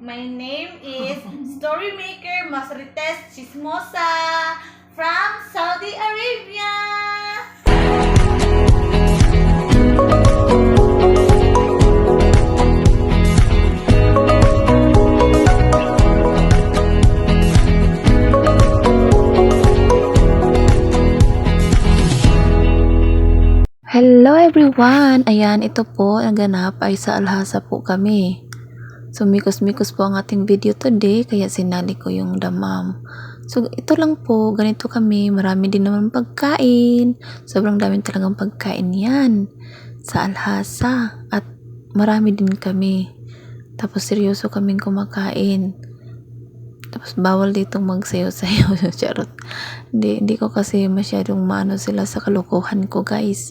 My name is Storymaker Masrites Chismosa from Saudi Arabia. Hello everyone! Ayan, ito po, ang ganap ay sa Alhasa po kami. So, mikos-mikos po ang ating video today, kaya sinali ko yung damam. So, ito lang po, ganito kami, marami din naman pagkain. Sobrang dami talagang pagkain yan sa Alhasa. At marami din kami. Tapos, seryoso kaming kumakain. Tapos, bawal dito magsayo-sayo. Charot. Hindi, hindi ko kasi masyadong maano sila sa kalukuhan ko, guys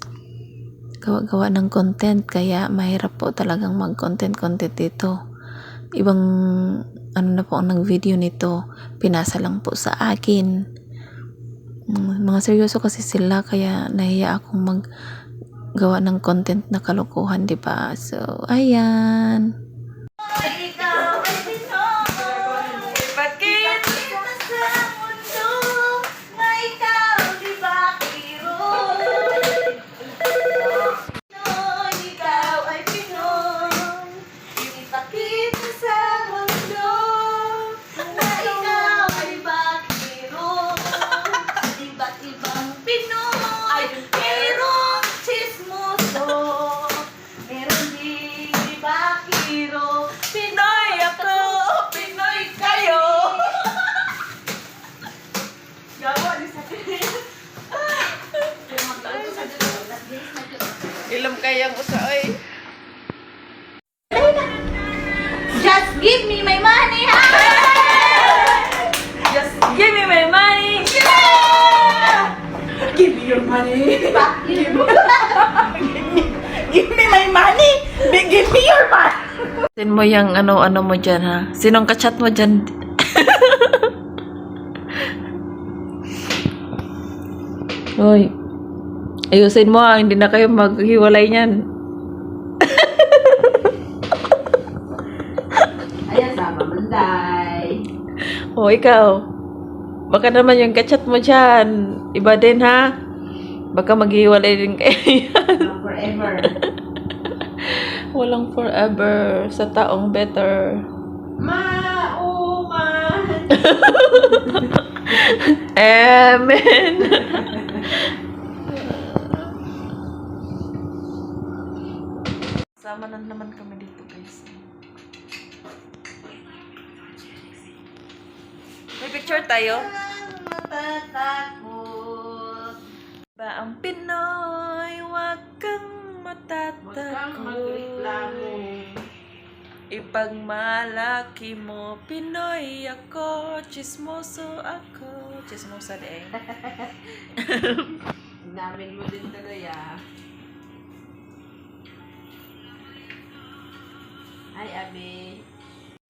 gawa-gawa ng content kaya mahirap po talagang mag-content content dito ibang ano na po ang nag-video nito. Pinasa lang po sa akin. Mm, mga seryoso kasi sila kaya nahiya akong mag gawa ng content na kalokohan di ba? So ayan. Ikaw Give me your money. Bakiro. Give me my money. Give me your money. Sin mo yung ano-ano mo dyan ha sinong kachat mo dyan Hoy, ayusin mo ha, hindi na kayo maghiwalay niyan. Ayan, sama manday. O, ikaw. Baka naman yung kachat mo dyan. Iba din, ha? Baka maghiwalay din kayo. Forever. Walang forever sa taong better. Mauman. Amen. Sama na naman kami dito, guys. May picture tayo? Matatakot. Ang Pinoy, wag kang matatakot. Ipagmalaki mo, Pinoy ako, chismoso ako. Chismosa de. Namin mo din tuloy ah. Ay, Abi.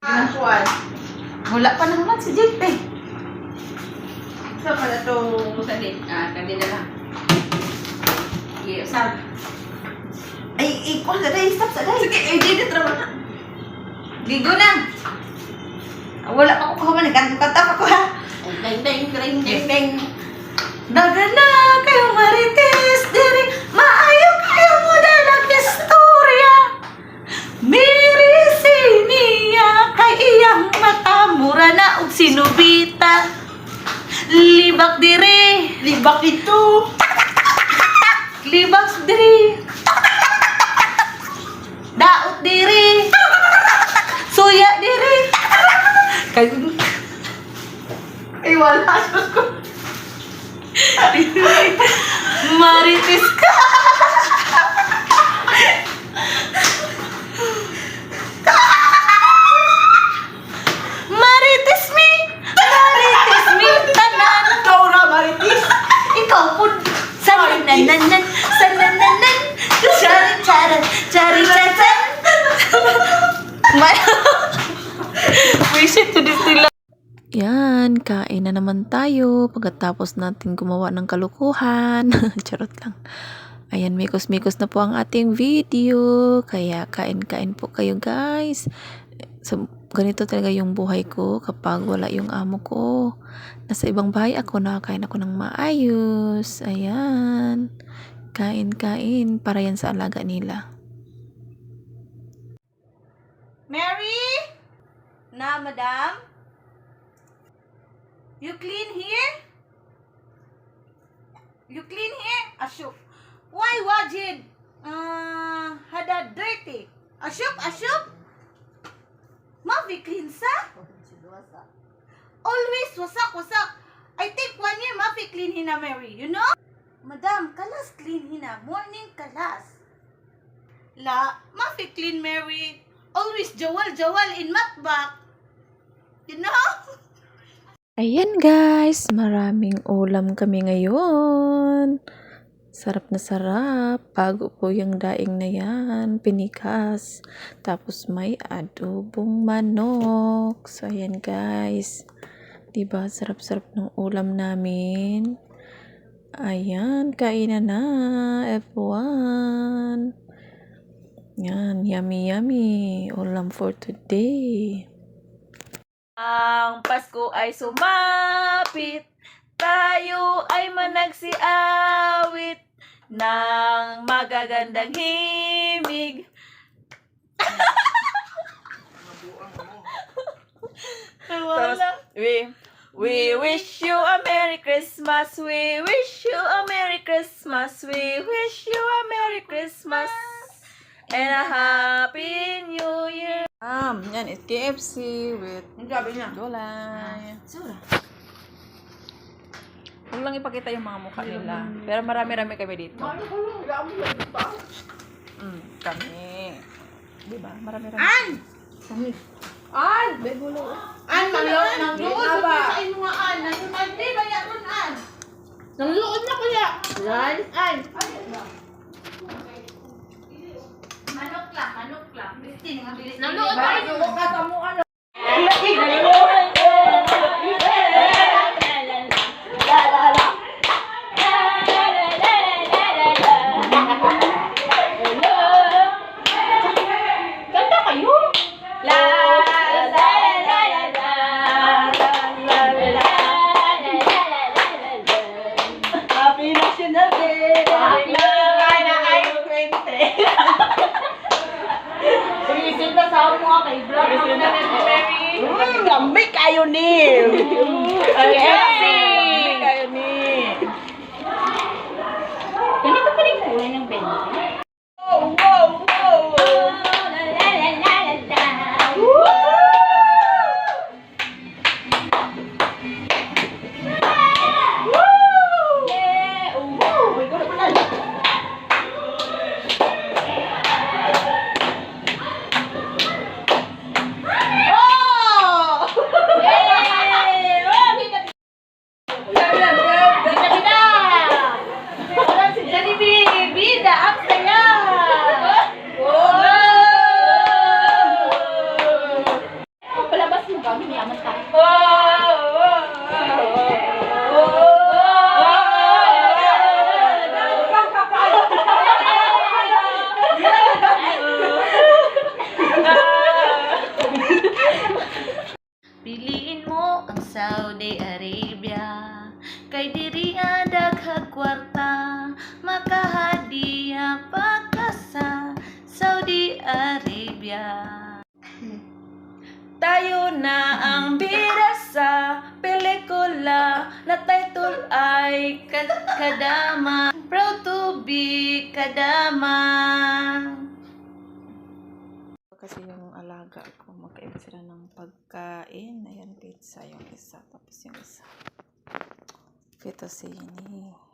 Ginasuan. Wala pa naman si Jeep eh. Sa pala itong salit? Ah, kanina lang. Sige, saan? Ay, equal sa day. Stop sa day. Sige, ay, di dito naman na. Ligo na. Ah, Wala pa ako kahaman. Nagkanta pa ko ha. Ding, ding, ding, ding, ding. Dagana kayo marites Yan, kain na naman tayo pagkatapos natin gumawa ng kalukuhan. Charot lang. Ayan, mikos-mikos na po ang ating video. Kaya kain-kain po kayo guys. So, ganito talaga yung buhay ko kapag wala yung amo ko. Nasa ibang bahay ako, nakakain ako ng maayos. Ayan. Kain-kain para yan sa alaga nila. Mary? Na, madam? You clean here? You clean here? Ashok. Why, Wajid? Uh, hada dirty. Ashok, ashok? Mavi clean sa? Always wasak, wasak. I think one year Mavi clean hina, Mary. You know? Madam, kalas clean hina. Morning kalas. La, Mafi clean Mary. Always jawal jawal in matbak. You know? Ayan guys, maraming ulam kami ngayon. Sarap na sarap. Bago po yung daing na yan. Pinikas. Tapos may adobong manok. So ayan guys. Diba sarap-sarap ng ulam namin. Ayan, kainan na. F1. Yan, yummy yummy. Ulam for today. Ang Pasko ay sumapit, tayo ay managsiawit ng magagandang himig. Wala. We, we wish you a Merry Christmas. We wish you a Merry Christmas. We wish you a Merry Christmas. And a Happy New Year. Um, yan, it KFC with gabi niya. gulay. Sura. Huwag lang ipakita yung mga mukha nila. Pero marami-rami kami dito. Mm, kami. Di ba? Marami-rami. An! An! An, nanglood, nanglood. Sa ino nga, An. Nanglood, di ba yan, An? Nanglood na kuya. Yan? An. Manok lang, manok lang. Bisti, nga bilis. Nanglood na rin. sa mo, ano. your name. Okay. Na ang bida sa pelikula Na title ay Kad- Kadama Proud to be Kadama Kasi yung alaga ko, magkaiba sila ng pagkain. Ayan, pizza yung isa. Tapos yung isa. Fettuccine.